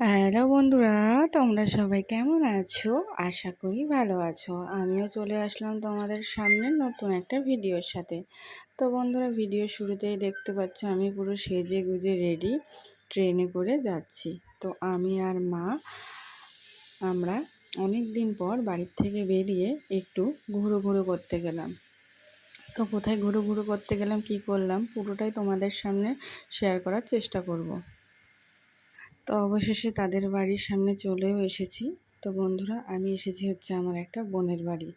Hello বন্ধুরা, তোমরা সবাই কেমন আছো? আশা করি ভালো আছো। আমিও চলে আসলাম তোমাদের সামনে নতুন একটা ভিডিওর সাথে। তো বন্ধুরা, ভিডিও শুরুতেই দেখতে পাচ্ছ আমি পুরো সেজে গুজে রেডি ট্রেনে করে যাচ্ছি। তো আমি আর মা, আমরা অনেক দিন পর বাড়ির থেকে বেরিয়ে একটু ঘুরো ঘুরো করতে গেলাম। তো কোথায় ঘুরো ঘুরো করতে গেলাম, কি করলাম, পুরোটাই তোমাদের সামনে শেয়ার করার চেষ্টা করব। তো অবশেষে তাদের বাড়ির সামনে চলেও এসেছি। তো বন্ধুরা, আমি এসেছি হচ্ছে আমার একটা বোনের বাড়ি।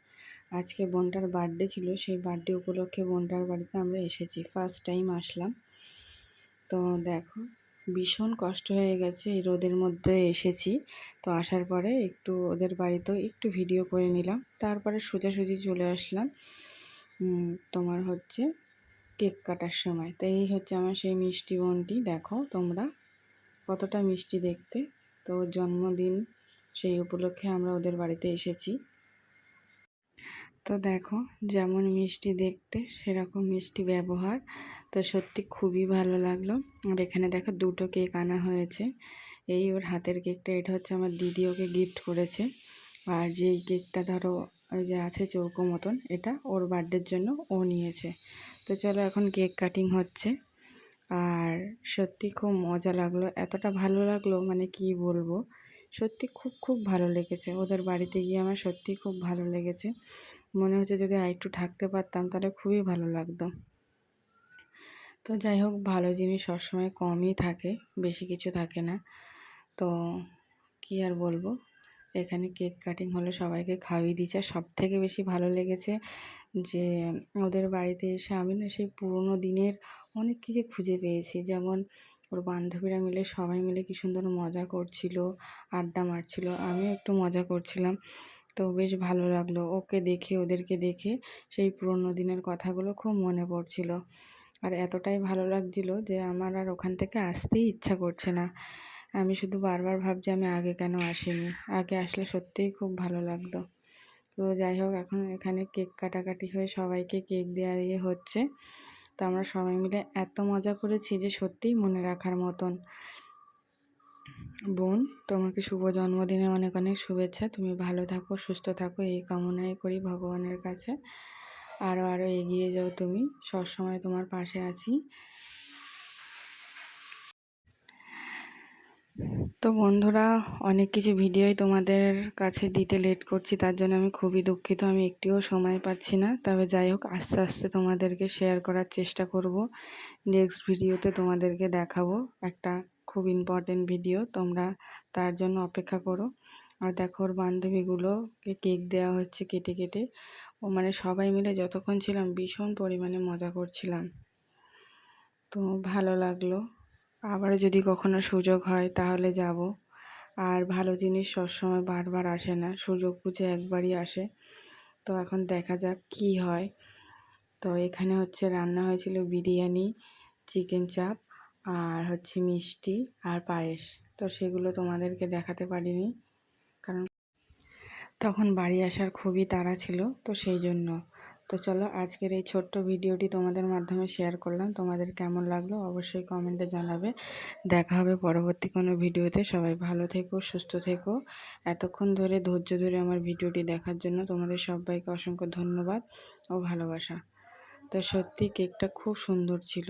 আজকে বোনটার বার্থডে ছিল, সেই বার্থডে উপলক্ষে বোনটার বাড়িতে আমরা এসেছি। ফার্স্ট টাইম আসলাম। তো দেখো, ভীষণ কষ্ট হয়ে গেছে এই রোদের মধ্যে এসেছি। তো আসার পরে একটু ওদের বাড়িতেও একটু ভিডিও করে নিলাম। তারপরে সোজাসুজি চলে আসলাম তোমার হচ্ছে কেক কাটার সময়। তো এই হচ্ছে আমার সেই মিষ্টি বোনটি। দেখো তোমরা কতটা মিষ্টি দেখতে। তো জন্মদিন সেই উপলক্ষে আমরা ওদের বাড়িতে এসেছি। তো দেখো, যেমন মিষ্টি দেখতে, সেরকম মিষ্টি ব্যবহার। তো সত্যি খুবই ভালো লাগল। আর এখানে দেখো দুটো কেক আনা হয়েছে। এই ওর হাতের কেকটা, এটা হচ্ছে আমার দিদি ওকে গিফট করেছে। আর যেই কেকটা ধরো, ওই যে আছে চৌকো মতন, এটা ওর বার্থডের জন্য ও নিয়েছে। তো চলো এখন কেক কাটিং হচ্ছে। আর সত্যি খুব মজা লাগল, এতটা ভালো লাগল মানে কি বলব? সত্যি খুব খুব ভালো লেগেছে। ওদের বাড়িতে গিয়ে আমার সত্যি খুব ভালো লেগেছে। মনে হচ্ছে যদি আরেকটু থাকতে পারতাম তাহলে খুবই ভালো লাগতো। তো যাই হোক, ভালো জিনিস সবসময় কমই থাকে, বেশি কিছু থাকে না। তো কি আর বলব? এখানে কেক কাটিং হলো সবাইকে খাওয়িয়ে দিচ্ছে সব থেকে বেশি ভালো লেগেছে যে, ওদের বাড়িতে এসে আমি না সেই পুরোনো দিনের অনেক কিছু খুঁজে পেয়েছি। যেমন ওর বান্ধবীরা মিলে, সবাই মিলে কি সুন্দর মজা করছিল, আড্ডা মারছিল। আমিও একটু মজা করছিলাম। তো বেশ ভালো লাগল ওকে দেখে, ওদেরকে দেখে সেই পুরোনো দিনের কথাগুলো খুব মনে পড়ছিল। আর এতটাই ভালো লাগছিল যে, আমার আর ওখান থেকে আসতেই ইচ্ছা করছে না। আমি শুধু বারবার ভাবছি আমি আগে কেন আসিনি। আগে আসলে সত্যিই খুব ভালো লাগতো। তো যাই হোক, এখন এখানে কেক কাটাকাটি হয়ে সবাইকে কেক দেওয়া দিয়ে হচ্ছে। তো আমরা সবাই মিলে এত মজা করেছি যে সত্যিই মনে রাখার মতন। বোন, তোমাকে শুভ জন্মদিনে অনেক অনেক শুভেচ্ছা। তুমি ভালো থাকো, সুস্থ থাকো, এই কামনাই করি ভগবানের কাছে। আরও আরও এগিয়ে যাও তুমি। সবসময় তোমার পাশে আছি। তো বন্ধুরা, অনেক কিছু ভিডিওই তোমাদের কাছে দিতে লেট করছি, তার জন্য আমি খুবই দুঃখিত, আমি একটিও সময় পাচ্ছি না। তবে যাই হোক, আস্তে আস্তে তোমাদেরকে শেয়ার করার চেষ্টা করব। নেক্সট ভিডিওতে তোমাদেরকে দেখাবো একটা খুব ইম্পর্টেন্ট ভিডিও তোমরা তার জন্য অপেক্ষা করো। আর দেখো, ওর বান্ধবীগুলোকে কেক দেওয়া হচ্ছে কেটে কেটে। ও মানে সবাই মিলে যতক্ষণ ছিলাম ভীষণ পরিমাণে মজা করছিলাম। তো ভালো লাগল। আবার যদি কখনো সুযোগ হয় তাহলে যাব। আর ভালো জিনিস সবসময় বারবার আসে না, সুযোগ বুঝে একবারই আসে। তো এখন দেখা যাক কি হয়। তো এখানে হচ্ছে রান্না হয়েছিল বিরিয়ানি, চিকেন চাপ, আর হচ্ছে মিষ্টি আর পায়েস। তো সেগুলো তোমাদেরকে দেখাতে পারিনি, কারণ তখন বাড়ি আসার খুবই তাড়া ছিল, তো সেই জন্য। তো চলো আজকের এই ছোট্ট ভিডিওটি তোমাদের মাধ্যমে শেয়ার করলাম। তোমাদের কেমন লাগল অবশ্যই কমেন্টে জানাবে। দেখা হবে পরবর্তী কোনো ভিডিওতে। সবাই ভালো থেকো, সুস্থ থেকো। এতক্ষণ ধরে, ধৈর্য ধরে আমার ভিডিওটি দেখার জন্য তোমাদের সবাইকে অসংখ্য ধন্যবাদ ও ভালোবাসা। তো সত্যি কেকটা খুব সুন্দর ছিল।